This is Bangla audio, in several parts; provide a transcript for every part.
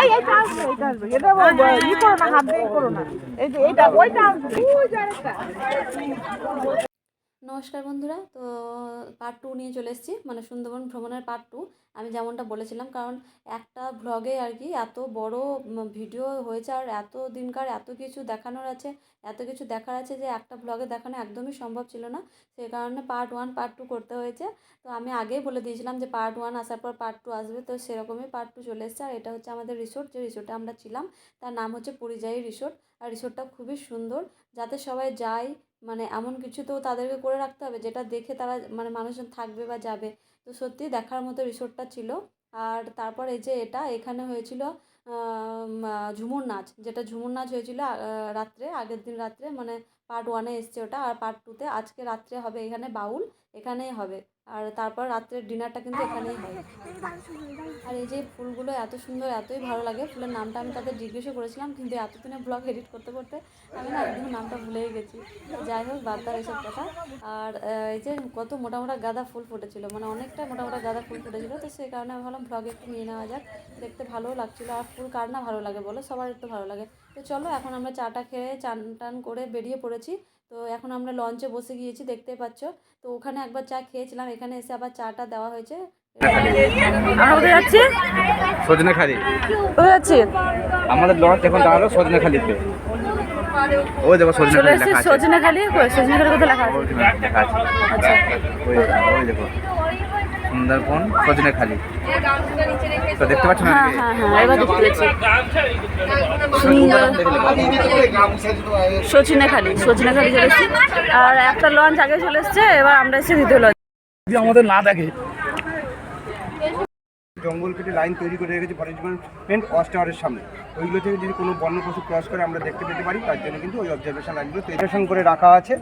এই এইটা আসবে এইটা আসবে এটা ই এই যে এটা ওই আরেকটা নমস্কার বন্ধুরা। তো পার্ট টু নিয়ে চলে এসেছি মানে সুন্দরবন ভ্রমণের পার্ট টু আমি যেমনটা বলেছিলাম, কারণ একটা ব্লগে আর কি এত বড় ভিডিও হয়েছে আর এত দিনকার এত কিছু দেখানোর আছে, এত কিছু দেখার আছে যে একটা ব্লগে দেখানো একদমই সম্ভব ছিল না। সেই কারণে পার্ট ওয়ান পার্ট টু করতে হয়েছে। তো আমি আগেই বলে দিয়েছিলাম যে পার্ট ওয়ান আসার পর পার্ট টু আসবে, তো সেরকমই পার্ট টু চলে এসেছে। আর এটা হচ্ছে আমাদের রিসোর্ট যে রিসোর্টে আমরা ছিলাম, তার নাম হচ্ছে পরিযায়ী রিসোর্ট আর রিসোর্টটা খুবই সুন্দর, যাতে সবাই যায় মানে এমন কিছু তো তাদেরকে করে রাখতে হবে, যেটা দেখে তারা মানে মানুষজন থাকবে বা যাবে। তো সত্যি দেখার মতো রিসোর্টটা ছিল। আর তারপর এই যে এটা, এখানে হয়েছিল ঝুমুর নাচ। যেটা ঝুমুর নাচ হয়েছিল রাত্রে, আগের দিন রাত্রে। মানে পার্ট ওয়ানে এসছে ওটা, আর পার্ট টুতে আজকে রাত্রে হবে এখানে বাউল, এখানেই হবে। আর তারপর রাত্রের ডিনারটা কিন্তু এখানেই হয়। আর এই যে ফুলগুলো এত সুন্দর, এতই ভালো লাগে, ফুলের নামটা আমি তাদের জিজ্ঞেসও করেছিলাম, কিন্তু এতদিনে ব্লগ এডিট করতে করতে আমি না একদম নামটা ভুলেই গেছি। যাই হোক দাও এসব কথা। আর এই যে কত মোটা মোটা গাঁদা ফুল ফুটেছিল মানে অনেকটা মোটা মোটা গাঁদা ফুল ফুটেছিল, তো সেই কারণে আমি ভাবলাম ব্লগে একটু নিয়ে নেওয়া যাক। দেখতে ভালোও লাগছিল, আর ফুল কার না ভালো লাগে বলো? সবার একটু ভালো লাগে। তো চলো এখন আমরা চাটা খেয়ে চান টান করে বেরিয়ে পড়েছি। তো এখন আমরা লঞ্চে বসে গিয়েছি দেখতে পাচ্ছ। তো ওখানে একবার চা খেয়েছিলাম এখানে এসে আবার চাটা দেওয়া হয়েছে। আমরা কোথায় যাচ্ছি? সজনেখালি। কোথায় যাচ্ছি? আমাদের লঞ্চ এখন দাঁড়াল সজনেখালিতে। ওই দেখো চলে লেখা আছে। সজনেখালি সজনেখালি কোথায় লেখা আছে। আচ্ছা। ওই দেখো। সুন্দরবন সজনেখালি তো দেখতে পাচ্ছ না হ্যাঁ হ্যাঁ হ্যাঁ এবার দেখতে চলে এসেছি। আর একটা লঞ্চ আগে চলে এসছে এবার আমরা এসে দ্বিতীয় লঞ্চ। যদি আমাদের না দেখে জঙ্গল কেটে লাইন তৈরি করে রেখেছে ফরেস্ট ডিপার্টমেন্ট ওয়াচ টাওয়ারের সামনে। ওইগুলো থেকে যদি কোনো বন্য পশু ক্রস করে আমরা দেখতে পেতে পারি তার জন্য কিন্তু ওই অবজারভেশন লাইনগুলো তৈরি করে রাখা আছে।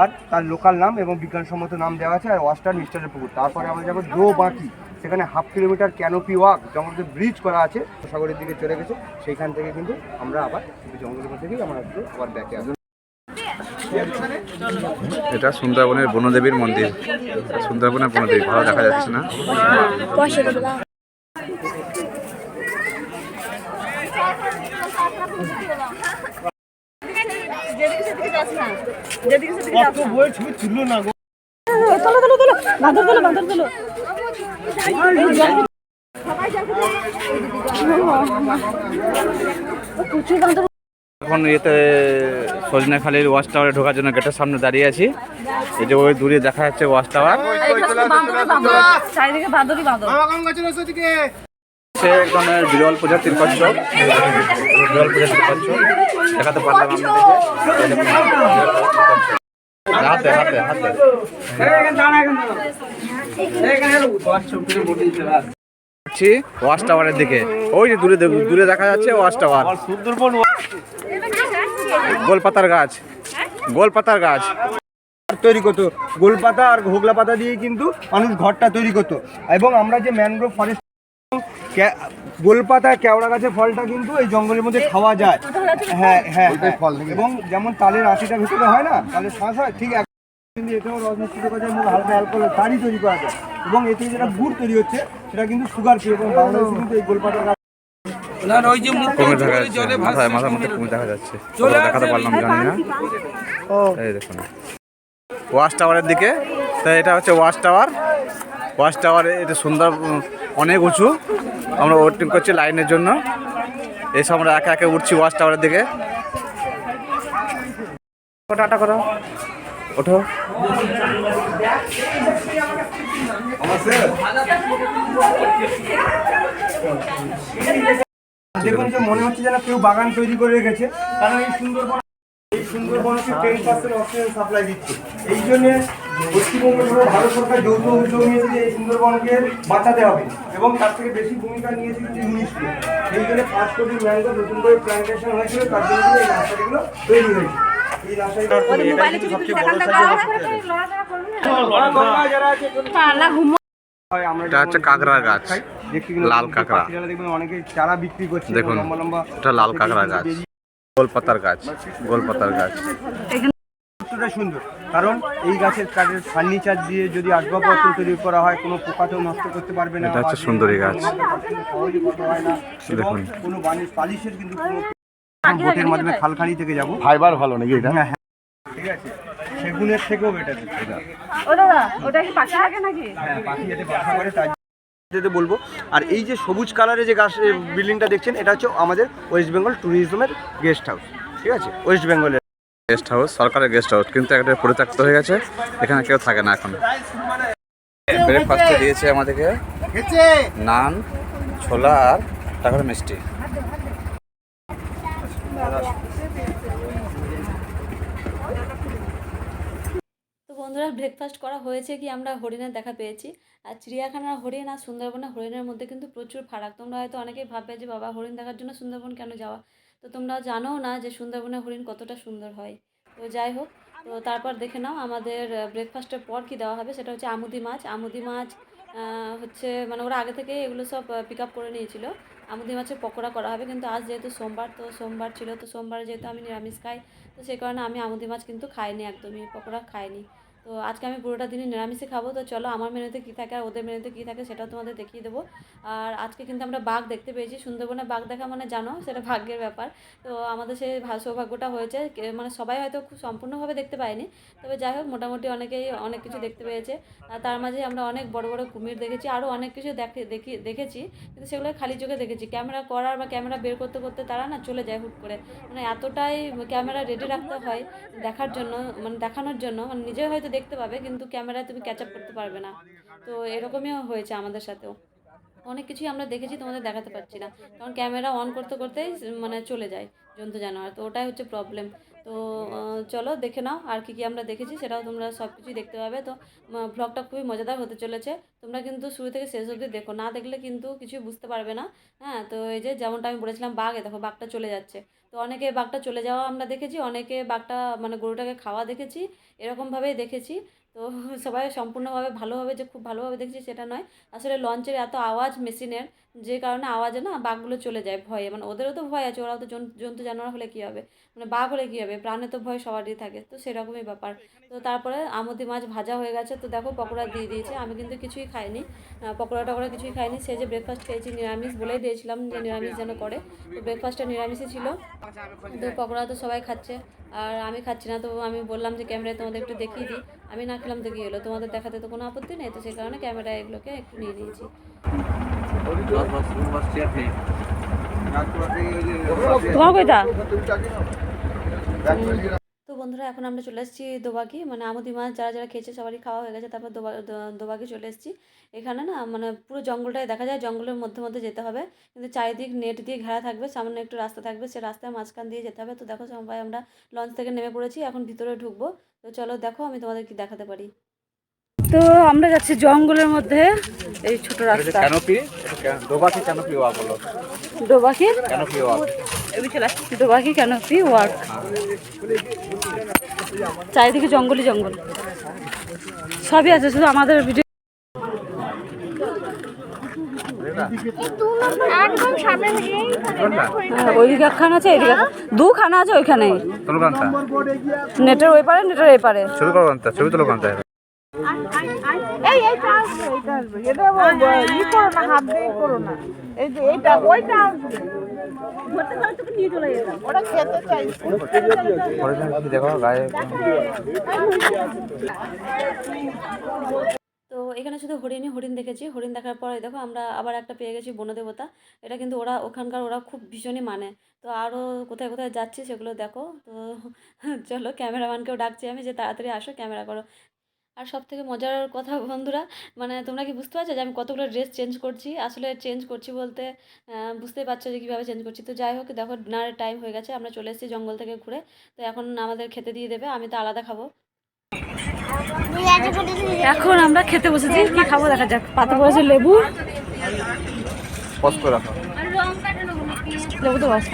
আর তার লোকাল নাম এবং বিজ্ঞানসম্মত নাম দেওয়া আছে আর ওয়াচটার মিস্টারের পুকুর। তারপরে আমরা যাব জো বাঁকি। সেখানে হাফ কিলোমিটার ক্যানোপি ওয়াক জঙ্গলের ব্রিজ করা আছে সাগরের দিকে চলে গেছে। সেইখান থেকে কিন্তু আমরা আবার জঙ্গলের মধ্যে থেকেই আমরা একটু আবার ব্যাকে আসব। এটা সুন্দরবনের বনদেবীর মন্দির। সুন্দরবনের বনদেবী ভালো দেখা যাচ্ছে না তোলো তোলো তোলো বাঁধর তোলো বাঁধর তোলো প্রচুর বাঁধর এখন ইয়েতে সজনেখালির ওয়াচ টাওয়ারে ঢোকার জন্য গেটের সামনে দাঁড়িয়ে আছি। এই যে ওই দূরে দেখা যাচ্ছে ওয়াচ টাওয়ার। সে ধরনের বিরল প্রজাতির কচ্ছপ। কচ্ছপ দেখাতে পারলাম হাতে হাতে হাতে। ওয়াচ টাওয়ারের দিকে। ওই যে দূরে দূরে দেখা যাচ্ছে ওয়াচ টাওয়ার। গোলপাতার গাছ। গোলপাতার গাছ। তৈরি করতো। গোলপাতা আর হোগলা পাতা দিয়ে কিন্তু মানুষ ঘরটা তৈরি করতো। এবং আমরা যে ম্যানগ্রোভ ফরেস্ট গোলপাতা কেওড়া গাছের ফলটা কিন্তু এই জঙ্গলের মধ্যে খাওয়া যায়। হ্যাঁ হ্যাঁ ফল এবং যেমন তালের আটিটা ভিতরে হয় না তালের শ্বাস হয় ঠিক এক কিন্তু এতেও রস মিশ্রিত করা যায় হালকা অ্যালকোহল তারই তৈরি করা যায়। এবং এতে যেটা গুড় তৈরি হচ্ছে সেটা কিন্তু সুগার ফ্রি এবং বাংলাদেশে কিন্তু এই গোলপাতার গাছ ওই যে মুখ কুমির দেখা যাচ্ছে। মাথায় মাথার মধ্যে কুমির দেখা যাচ্ছে। দেখাতে পারলাম জানি না। এই দেখুন। ওয়াচ টাওয়ারের দিকে। তো এটা হচ্ছে ওয়াশ টাওয়ার। ওয়াশ টাওয়ার এটা সুন্দর অনেক উঁচু। আমরা ওয়েটিং করছি লাইনের জন্য। এসব আমরা একে একে উঠছি ওয়াচ টাওয়ারের দিকে। টাটা করো। ওঠো। দেখুন যে মনে হচ্ছে যেন কেউ বাগান তৈরি করে রেখেছে। কারণ এই সুন্দরবন এই সুন্দরবন হচ্ছে টেন পার্সেন্ট অক্সিজেন সাপ্লাই দিচ্ছে। এই জন্য পশ্চিমবঙ্গ সহ ভারত সরকার যৌথ উদ্যোগ নিয়েছে যে এই সুন্দরবনকে বাঁচাতে হবে এবং তার থেকে বেশি ভূমিকা নিয়েছে কিন্তু ইউনিসেফ এই জন্য পাঁচ কোটি ম্যাঙ্গো নতুন করে প্ল্যান্টেশন হয়েছিল তার জন্য এই নার্সারিগুলো তৈরি হয়েছে। এই নার্সারিগুলো এটা হচ্ছে কাঁকড়ার গাছ। লাল কাঁকড়া। দেখবেন অনেকে চারা বিক্রি করছে দেখুন লম্বা লম্বা এটা লাল কাঁকড়া গাছ। গোলপাতার গাছ গোলপাতার গাছ। সুন্দর। কারণ এই গাছের কাঠের ফার্নিচার দিয়ে যদি আসবাবপত্র তৈরি করা হয় কোনো পোকাতেও নষ্ট করতে পারবে না এটা হচ্ছে সুন্দরী গাছ। সহজে কথা হয় না। দেখুন। কোনো বালিশ পালিশের কিন্তু কোনো বোটের মাধ্যমে খালখালি থেকে যাব। ফাইবার ভালো নাকি এটা? হ্যাঁ হ্যাঁ। ঠিক আছে। সেগুনের থেকেও বেটার এটা। ওটা ওটা কি পাখি থাকে নাকি? হ্যাঁ পাখি যাতে বাসা করে তার যেতে বলব। আর এই যে সবুজ কালারের যে গাছ বিল্ডিংটা দেখছেন এটা হচ্ছে আমাদের ওয়েস্ট বেঙ্গল ট্যুরিজমের গেস্ট হাউস ঠিক আছে? ওয়েস্ট বেঙ্গলের গেস্ট হাউস, সরকারের গেস্ট হাউস, কিন্তু একটা পরিত্যক্ত হয়ে গেছে, এখানে কেউ থাকে না এখন। ব্রেকফাস্টে দিয়েছে আমাদেরকে নান, ছোলা আর তারপরে মিষ্টি। বন্ধুরা ব্রেকফাস্ট করা হয়েছে কি? আমরা হরিণের দেখা পেয়েছি। আর চিড়িয়াখানার হরিণ আর সুন্দরবনের হরিণের মধ্যে কিন্তু প্রচুর ফারাক। তোমরা হয়তো অনেকেই ভাববে যে, বাবা, হরিণ দেখার জন্য সুন্দরবন কেন যাওয়া? তো তোমরা জানো না যে সুন্দরবনের হরিণ কতটা সুন্দর হয়। তো যাই হোক, তো তারপর দেখে নাও আমাদের ব্রেকফাস্টের পর কি দেওয়া হবে, সেটা হচ্ছে আমুদি মাছ। আমুদি মাছ হচ্ছে মানে ওরা আগে থেকে এগুলো সব পিক আপ করে নিয়েছিল। আমুদি মাছের পকোড়া করা হবে, কিন্তু আজ যেহেতু সোমবার, তো সোমবার ছিল, তো সোমবারে যেহেতু আমি নিরামিষ খাই, তো সেই কারণে আমি আমুদি মাছ কিন্তু খাইনি, একদমই পকোড়া খাইনি। তো আজকে আমি পুরোটা দিনই নিরামিষে খাব। তো চলো আমার মেনুতে কী থাকে আর ওদের মেনুতে কী থাকে সেটাও তোমাদের দেখিয়ে দেবো। আর আজকে কিন্তু আমরা বাঘ দেখতে পেয়েছি। সুন্দরবনে বাঘ দেখা মানে জানো, সেটা ভাগ্যের ব্যাপার। তো আমাদের সেই সৌভাগ্যটা হয়েছে। মানে সবাই হয়তো খুব সম্পূর্ণভাবে দেখতে পায়নি। তবে যাই হোক, মোটামুটি অনেকেই অনেক কিছু দেখতে পেয়েছে। আর তার মাঝে আমরা অনেক বড় বড় কুমির দেখেছি আরও অনেক কিছু দেখে দেখি দেখেছি। কিন্তু সেগুলো খালি চোখে দেখেছি। ক্যামেরা করার বা ক্যামেরা বের করতে করতে তারা না চলে যায় হুট করে। মানে এতটাই ক্যামেরা রেডি রাখতে হয় দেখার জন্য মানে দেখানোর জন্য। মানে নিজে হয়তো দেখতে পাবে, কিন্তু ক্যামেরায় তুমি ক্যাচ আপ করতে পারবে না। তো এরকমই হয়েছে আমাদের সাথেও। অনেক কিছুই আমরা দেখেছি, তোমাদের দেখাতে পারছি না। কারণ ক্যামেরা অন করতে করতেই মানে চলে যায়, জন্তু জানোয়ার। তো ওটাই হচ্ছে প্রবলেম তো চলো দেখে নাও আর কি কি আমরা দেখেছি, সেটাও তোমরা সব কিছুই দেখতে পাবে। তো ব্লগটা খুবই মজাদার হতে চলেছে। তোমরা কিন্তু শুরু থেকে শেষ অবধি দেখো, না দেখলে কিন্তু কিছুই বুঝতে পারবে না। হ্যাঁ তো এই যে যেমনটা আমি বলেছিলাম, বাঘে দেখো বাঘটা চলে যাচ্ছে। তো অনেকে বাঘটা চলে যাওয়া আমরা দেখেছি, অনেকে বাঘটা মানে গরুটাকে খাওয়া দেখেছি, এরকমভাবেই দেখেছি। তো সবাই সম্পূর্ণভাবে ভালোভাবে যে খুব ভালোভাবে দেখছি সেটা নয়। আসলে লঞ্চের এত আওয়াজ মেশিনের যে কারণে আওয়াজে না বাঘগুলো চলে যায় ভয়ে। মানে ওদেরও তো ভয় আছে, ওরাও তো জন- জন্তু জানোয়ার হলে কী হবে? মানে বাঘ হলে কী হবে? প্রাণে তো ভয় সবারই থাকে। তো সেরকমই ব্যাপার। তো তারপরে আমুদি মাছ ভাজা হয়ে গেছে। তো দেখো পকোড়া দিয়ে দিয়েছে। আমি কিন্তু কিছুই খাইনি। পকোড়া টকোড়া কিছুই খাইনি। সে যে ব্রেকফাস্ট খেয়েছি নিরামিষ বলেই দিয়েছিলাম যে নিরামিষ যেন করে। তো ব্রেকফাস্টটা নিরামিষই ছিল। তো পকোড়া তো সবাই খাচ্ছে। আর আমি খাচ্ছি না। তো আমি বললাম যে ক্যামেরায় তোমাদের একটু দেখিয়ে দিই। আমি না খেলাম তো কী হলো? তোমাদের দেখাতে তো কোনো আপত্তি নেই তো সেই কারণে ক্যামেরা এগুলোকে একটু নিয়ে নিয়েছি। তোমার বন্ধুরা এখন আমরা চলে এসেছি দোবাকি। মানে আমুদি মাছ যারা যারা খেয়েছে সবারই খাওয়া হয়ে গেছে তারপর দোবা দো- দোবাকি চলে এসেছি। এখানে না মানে পুরো জঙ্গলটাই দেখা যায় জঙ্গলের মধ্যে মধ্যে যেতে হবে। কিন্তু চারিদিক নেট দিয়ে ঘেরা থাকবে সামনে একটু রাস্তা থাকবে সে রাস্তার মাঝখান দিয়ে যেতে হবে। তো দেখো সবাই আমরা লঞ্চ থেকে নেমে পড়েছি এখন ভিতরে ঢুকবো। তো চলো দেখো আমি তোমাদের কি দেখাতে পারি। তো আমরা যাচ্ছি জঙ্গলের মধ্যে এই ছোট রাস্তা। ক্যানোপি দোবাকি দোবাকি ওয়ার্ক চারিদিকে জঙ্গলই জঙ্গল। সবই আছে শুধু আমাদের ভিডিও একদম সামনে ওইদিকে একখানা আছে এদিকে দুখানা আছে ওইখানে। নেটের ওই পারে নেটের এই পারে। ছবি তুলো কান্তা। এই আসবে এইটা আসবে। এটা ই করো না হাত দিয়ে করো না। এই যে এইটা ওইটা আসবে। ধরতে পারলে তোকে নিয়ে চলে যেতাম ওরা খেতে চাইছে। দেখো গায়ে তো এখানে শুধু হরিণই হরিণ দেখেছি। হরিণ দেখার পরে দেখো আমরা আবার একটা পেয়ে গেছি বনদেবতা এটা কিন্তু ওরা ওখানকার ওরা খুব ভীষণই মানে। তো আরও কোথায় কোথায় যাচ্ছি সেগুলো দেখো। তো চলো ক্যামেরাম্যানকেও ডাকছি আমি যে তাড়াতাড়ি আসো ক্যামেরা করো। আর সব থেকে মজার কথা বন্ধুরা মানে তোমরা কি বুঝতে পারছ যে আমি কতগুলো ড্রেস চেঞ্জ করছি? আসলে চেঞ্জ করছি বলতে বুঝতেই পারছ যে কীভাবে চেঞ্জ করছি। তো যাই হোক দেখো ডিনারের টাইম হয়ে গেছে আমরা চলে এসেছি জঙ্গল থেকে ঘুরে। তো এখন আমাদের খেতে দিয়ে দেবে আমি তো আলাদা খাব। এখন আমরা খেতে বসেছি কি খাব দেখা যাক। পাতা পড়েছে লেবু। পজ করে রাখো লেবু তো বাস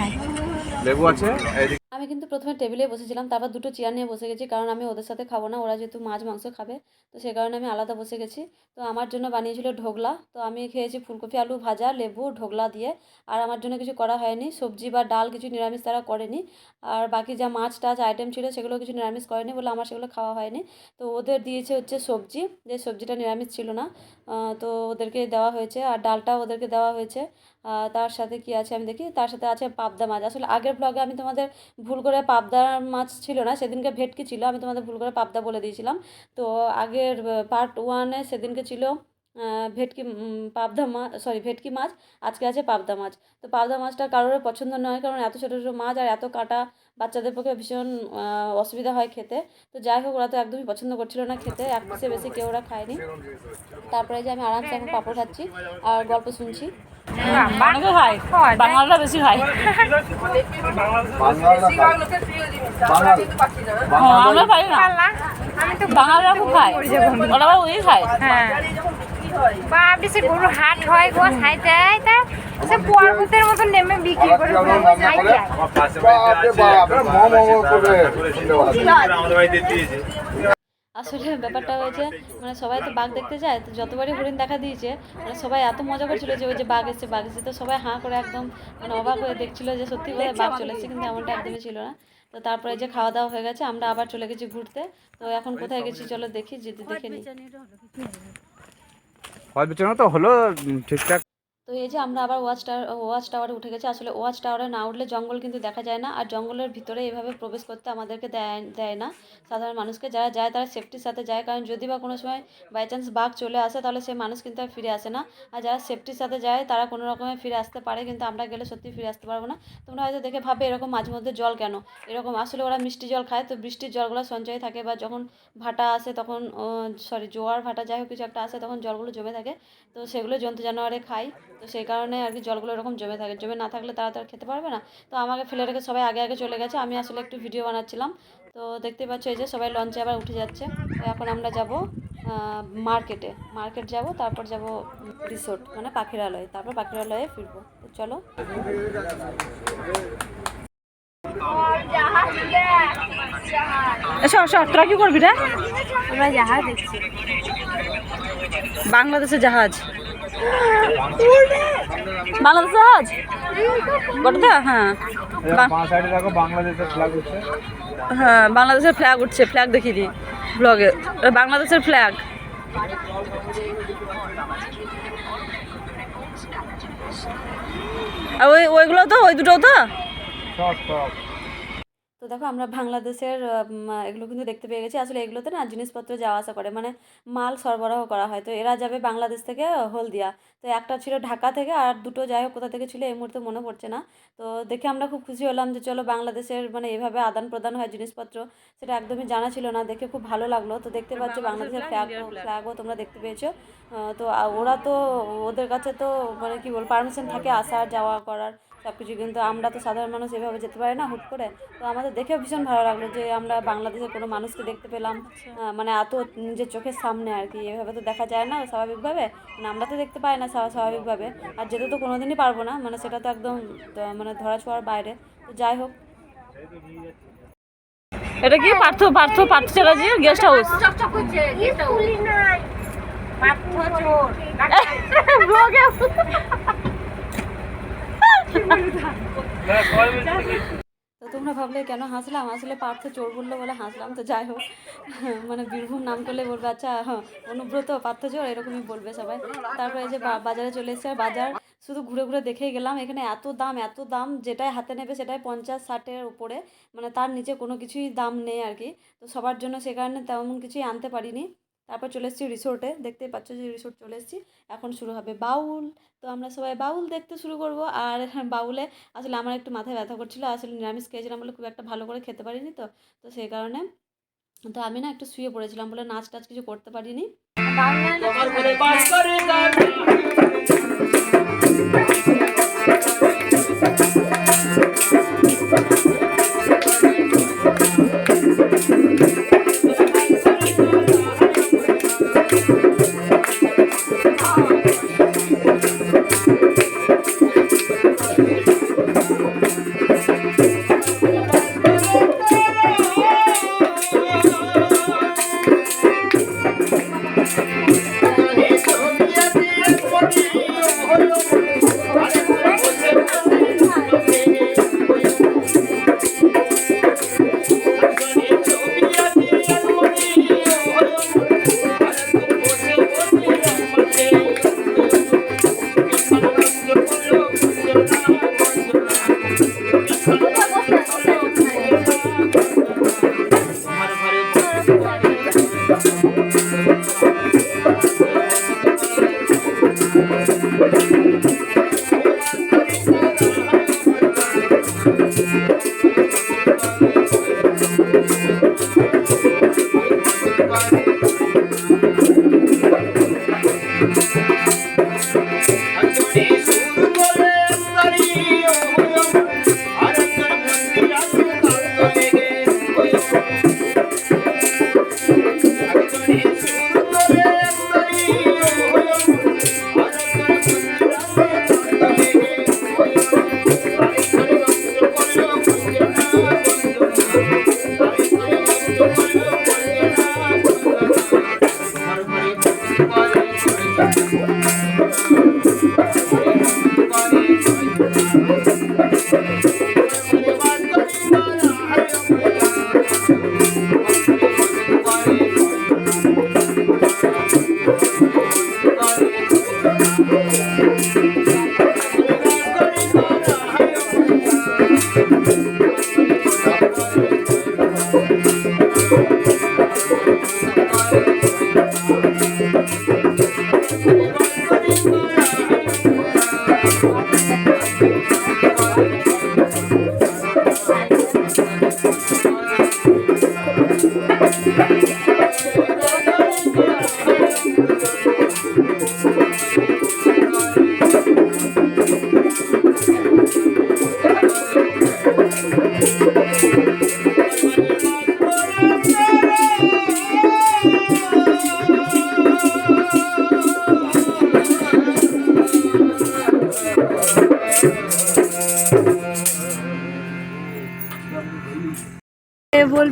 লেবু আছে আমি কিন্তু প্রথমে টেবিলে বসেছিলাম, তারপর দুটো চেয়ার নিয়ে বসে গেছি, কারণ আমি ওদের সাথে খাব না, ওরা যেহেতু মাছ, মাংস খাবে, তো সে কারণে আমি আলাদা বসে গেছি। তো আমার জন্য বানিয়েছিল ঢোকলা, তো আমি খেয়েছি ফুলকপি, আলু ভাজা, লেবু, ঢোকলা দিয়ে, আর আমার জন্য কিছু করা হয়নি, সবজি বা ডাল কিছু নিরামিষ তারা করেনি, আর বাকি যা মাছ টাছ আইটেম ছিল সেগুলো কিছু নিরামিষ করেনি বলে আমার সেগুলো খাওয়া হয়নি। তো ওদের দিয়েছে হচ্ছে সবজি, যে সবজিটা নিরামিষ ছিল না তো ওদেরকে দেওয়া হয়েছে, আর ডালটাও ওদেরকে দেওয়া হয়েছে তার সাথে কি আছে আমি দেখি, তার সাথে আছে পাবদা মাছ। আসলে আগের ব্লগে আমি তোমাদের ভুল করে পাবদা মাছ ছিল না, সেদিনকে ভেটকি ছিল, আমি তোমাদের ভুল করে পাবদা বলে দিয়েছিলাম। তো আগের পার্ট ওয়ানে সেদিনকে ছিল ভেটকি পাবদা মাছ সরি ভেটকি মাছ, আজকে আছে পাবদা মাছ। তো পাবদা মাছটা কারোর পছন্দ নয়, কারণ এত ছোটো ছোটো মাছ আর এত কাটা বাচ্চাদের পক্ষে ভীষণ অসুবিধা হয় খেতে। তো যাই হোক ওরা তো একদমই পছন্দ করছিল না খেতে। এক পিসে বেশি কেউ ওরা খায়নি। তারপরে যে আমি আরামসে এখন পাঁপড় খাচ্ছি আর গল্প শুনছি। খায় বাঙালরা বেশি খায় আমরা খাই না। খুব খায়। ওরা ওই খায়। হ্যাঁ। বা বেশি গরু হাট হয় গো খাইতে তা সে পর্বতের মতো নেমে বিক্রি করে খাই আসলে ব্যাপারটা হয়েছে মানে সবাই তো বাঘ দেখতে যায় তো যতবারই হরিণ দেখা দিয়েছে মানে সবাই এত মজা করছিল যে ওই যে বাঘ এসছে বাঘ এসছে তো সবাই হাঁ করে একদম মানে অবাক হয়ে দেখছিল যে সত্যি করে বাঘ চলে এসেছে কিন্তু এমনটা একদমই ছিল না তো তারপরে যে খাওয়া দাওয়া হয়ে গেছে আমরা আবার চলে গেছি ঘুরতে তো এখন কোথায় গেছি চলো দেখি যদি দেখে নিই বিছানা তো হলো ঠিকঠাক তো এই যে আমরা আবার ওয়াচ টাওয়ার, ওয়াচ টাওয়ারে উঠে গেছি। আসলে ওয়াচ টাওয়ারে না উঠলে জঙ্গল কিন্তু দেখা যায় না। আর জঙ্গলের ভিতরে এভাবে প্রবেশ করতে আমাদেরকে দেয় দেয় না। সাধারণ মানুষকে যারা যায় তারা সেফটির সাথে যায়। কারণ যদি বা কোনো সময় বাই চান্স বাঘ চলে আসে, তাহলে সে মানুষ কিন্তু আর ফিরে আসে না। আর যারা সেফটির সাথে যায়, তারা কোনো রকমে ফিরে আসতে পারে। কিন্তু আমরা গেলে সত্যি ফিরে আসতে পারব না। তোমরা হয়তো দেখে ভাবে এরকম মাঝে মধ্যে জল কেন? এরকম আসলে ওরা মিষ্টি জল খায়। তো বৃষ্টির জলগুলো সঞ্চয় থাকে বা যখন ভাটা আসে তখন সরি জোয়ার ভাটা যাই হোক কিছু একটা আসে, তখন জলগুলো জমে থাকে। তো সেগুলো জন্তু জানোয়ারে খায়। তো সেই কারণে আর কি জলগুলো এরকম জমে থাকে। জমে না থাকলে তারা তো আর খেতে পারবে না। তো আমাকে ফেলে রেখে সবাই আগে আগে চলে গেছে। আমি আসলে একটু ভিডিও বানাচ্ছিলাম। তো দেখতে পাচ্ছ এই যে সবাই লঞ্চে আবার উঠে যাচ্ছে। তো এখন আমরা যাব মার্কেটে মার্কেট যাব তারপর যাব রিসোর্ট মানে পাখিরালয় তারপর পাখিরালয়ে ফিরবো। তো চলো। তোরা কি করবি রে? আমরা জাহাজ দেখছি। বাংলাদেশের জাহাজ। বাংলাদেশ জাহাজ গোটা হ্যাঁ। দেখো হ্যাঁ বাংলাদেশের ফ্ল্যাগ উঠছে। ফ্ল্যাগ দেখিয়ে দিই ব্লগে বাংলাদেশের ফ্ল্যাগ আর ওই ওইগুলো তো? ওই দুটো তো? সব সব। তো দেখো আমরা বাংলাদেশের এগুলো কিন্তু দেখতে পেয়ে গেছি। আসলে এগুলোতে না জিনিসপত্র যাওয়া আসা করে। মানে মাল সরবরাহ করা হয়। তো এরা যাবে বাংলাদেশ থেকে হলদিয়া। তো একটা ছিল ঢাকা থেকে আর দুটো যাই হোক কোথা থেকে ছিল এই মুহূর্তে মনে পড়ছে না। তো দেখে আমরা খুব খুশি হলাম যে চলো বাংলাদেশের মানে এভাবে আদান প্রদান হয় জিনিসপত্র। সেটা একদমই জানা ছিল না। দেখে খুব ভালো লাগল। তো দেখতে পাচ্ছ বাংলাদেশের ফ্ল্যাগ ফ্ল্যাগও তোমরা দেখতে পেয়েছ। তো ওরা তো ওদের কাছে তো মানে কি বল পারমিশন থাকে আসার যাওয়া করার। সব কিছু কিন্তু আমরা তো সাধারণ মানুষ এভাবে যেতে পারি না হুট করে। তো আমাদের দেখেও ভীষণ ভালো লাগল যে আমরা বাংলাদেশের কোনো মানুষকে দেখতে পেলাম। মানে এত নিজের চোখের সামনে আর কি। এভাবে তো দেখা যায় না স্বাভাবিকভাবে। মানে আমরা তো দেখতে পাই না স্বা- স্বাভাবিকভাবে। আর যেতে তো কোনোদিনই পারব না মানে সেটা তো একদম মানে ধরা ছোঁয়ার বাইরে। তো যাই হোক। এটা কি পার্থ পার্থ পার্থ চ্যাটার্জির গেস্ট হাউস ব্লগে তো তোমরা ভাবলে কেন হাসলাম? আসলে পার্থ চোর বলল বলে হাসলাম তো, যাই হোক। মানে বীরভূম নাম করলে বলবে আচ্ছা হ্যাঁ অনুব্রত পার্থ চোর, এরকমই বলবে সবাই। তারপরে যে বাজারে চলে এসেছে, বাজার। শুধু ঘুরে ঘুরে দেখেই গেলাম, এখানে এত দাম এত দাম, যেটাই হাতে নেবে সেটাই পঞ্চাশ, ষাটের উপরে। মানে তার নিচে কোনো কিছুই দাম নেই আর কি। তো সবার জন্য সে কারণে তেমন কিছুই আনতে পারিনি। তারপর চলে এসেছি রিসোর্টে দেখতে পাচ্ছ যে রিসোর্ট চলে এসেছি। এখন শুরু হবে বাউল। তো আমরা সবাই বাউল দেখতে শুরু করব। আর বাউলে আসলে আমার একটু মাথায় ব্যথা করছিল। আসলে নিরামিষ খেয়েছিলাম বলে খুব একটা ভালো করে খেতে পারিনি তো। তো সেই কারণে তো আমি না একটু শুয়ে পড়েছিলাম বলে নাচ টাচ কিছু করতে পারিনি। 你 不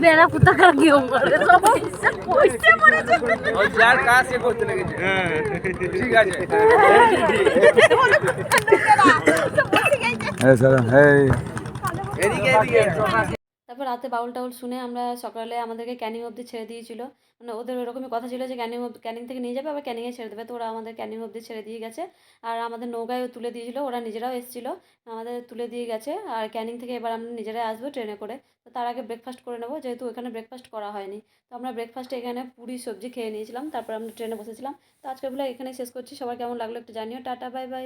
এরা কোথাকার কি করে পয়সা পড়েছে ওই যার কাজ সে করতে লেগেছে। ঠিক আছে। এদিকে এদিকে। তারপর রাতে বাউল টাউল শুনে আমরা সকালে আমাদেরকে ক্যানিং অবধি ছেড়ে দিয়েছিল। মানে ওদের ওরকমই কথা ছিল যে ক্যানিং ক্যানিং থেকে নিয়ে যাবে, আবার ক্যানিংয়ে ছেড়ে দেবে। তো ওরা আমাদের ক্যানিং অবধি ছেড়ে দিয়ে গেছে। আর আমাদের নৌকায়ও তুলে দিয়েছিল, ওরা নিজেরাও এসেছিল। আমাদের তুলে দিয়ে গেছে। আর ক্যানিং থেকে এবার আমরা নিজেরাই আসব ট্রেনে করে। তো তার আগে ব্রেকফাস্ট করে নেব, যেহেতু ওখানে ব্রেকফাস্ট করা হয়নি। তো আমরা ব্রেকফাস্টে এখানে পুরি, সবজি খেয়ে নিয়েছিলাম। তারপর আমরা ট্রেনে বসেছিলাম। তো আজকের বেলা এখানে শেষ করছি। সবার কেমন লাগল একটু জানিও। Tata bye bye